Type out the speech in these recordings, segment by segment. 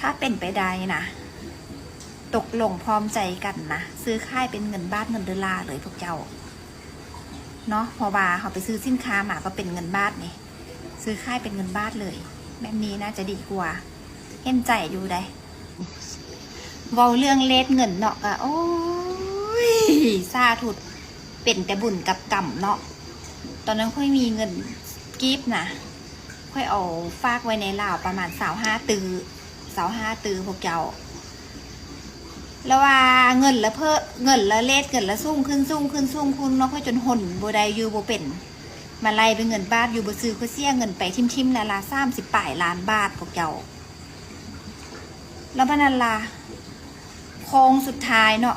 ถ้าเป็นไปได้นะตกลงพร้อมใจกันนะซื้อค่ายเป็นเงินบาทเงินดอลลาร์เลยพวกเจ้าเนาะพอบาเขาไปซื้อสินค้ามาก็เป็นเงินบาทนี่ซื้อค่ายเป็นเงินบาทเลย แบบนี้น่าจะดีกว่า เห็นใจอยู่ได้เว้าเรื่องเลทเงินเนาะก็โอ้ยซาถุดเป็นแต่บุญกับกรรมเนาะตอนนั้นค่อยมีเงินกีบนะค่อยเอาฝากไว้ในลาวประมาณสาวห้าตือ สาวห้าตือพวกเจ้าแล้วว่าเงินละเพิ่เงินละเลทเงินละสุ่งขึ้นสุ่งขึ้นสุ่งขึ้นเนาะค่อยจนห่นโบไดอยู่โบเป็น มาไล่เป็นเงินบาทอยู่บซื้อก็เสียเงินไปทิมทิมๆละละสามสิบป่ายล้านบาทพวกเจ้า แล้วพนันละโค้งสุดท้ายเนาะ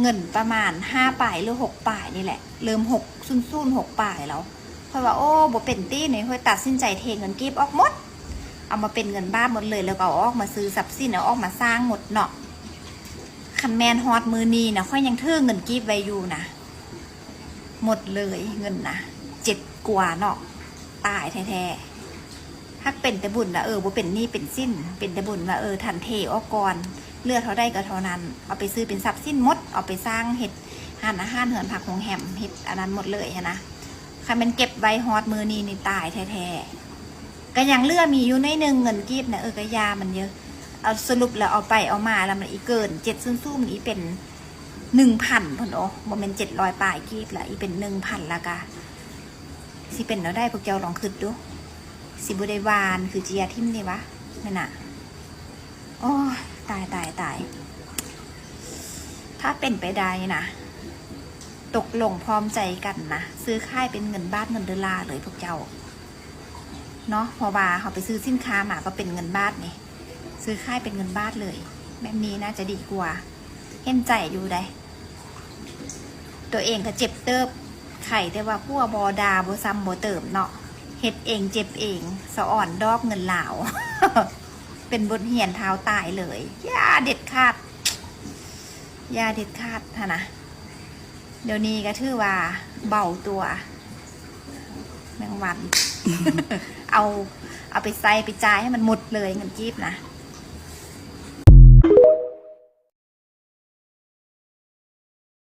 เงินประมาณห้าป่ายหรือหกป่ายนี่แหละ เริ่มหกซุ่นซุ่นๆหกป่ายแล้วเพราะว่าโอ้บเป็นตี้เนี่ยค่อยตัดสินใจเทเงินกีบออกหมด เอามาเป็นเงินบ้านหมดเลยแล้วก็เอาออกมาซื้อทรัพย์สินเอาออกมาสร้างหมดเนาะคันแมนฮอดมือนีนะค่อยยังเทื่อเงินกีบไว้อยู่นะหมดเลยเงินนะเจ็ดกว่าเนาะตายแท้ๆถ้าเป็นแต่บุญนะเออบ่เป็นหนี่เป็นสิ้น เป็นแต่บุญว่าเออทันเทออกก่อนเลือดเท่าได้ก็เท่านั้น เอาไปซื้อเป็นทรัพย์สินหมด เอาไปสร้างเห็ดหานอาหารเหือนผักหงแหมเห็ดอันนั้นหมดเลยหั้นนะใครมันเก็บไว้ฮอดมือนีนี่ตายแท้ๆ ก็ยังเลือมีอยู่ในหนึ่งเงินกีบนะเออก็ยามันเยอะเอาสรุปแล้วเอาไปเอามาแล้วมันอีเกินเจ็ดซุ่มๆอีเป็นหนึ่งพันพนโอ้โมเมนเจ็ดร้อยปลายกีบละอีเป็นหนึ่งพันละกะสิเป็นเราได้พวกเจ้าลองคิดดู สิบุได้วานคือเจียทิมนี่วะนั่นน่ะโอ้ตายตายตายถ้าเป็นไปได้นะตกลงพร้อมใจกันนะซื้อค่ายเป็นเงินบาทเงินดอลลาร์เลยพวกเจ้า เนาะพอบาเขาไปซื้อสินค้ามาก็เป็นเงินบาทนี่ซื้อค่ายเป็นเงินบาทเลย แบบนี้น่าจะดีกว่า เห็นใจอยู่ได้ ตัวเองก็เจ็บเติบไข่แต่ว่าพัวบอดาบอซ้ำบอเติมเนาะเฮ็ดเองเจ็บเอง สะอ่อนดอกเงินเหลาวเป็นบทเหียนเท้าตายเลยย่าเด็ดขาดย่าเด็ดขาดท่านะเดี๋ยวนี้ก็ถือว่าเบาตัว แมงวัน เอาเอาไปใส่ไปจ่ายให้มันหมดเลยเงินกีบนะ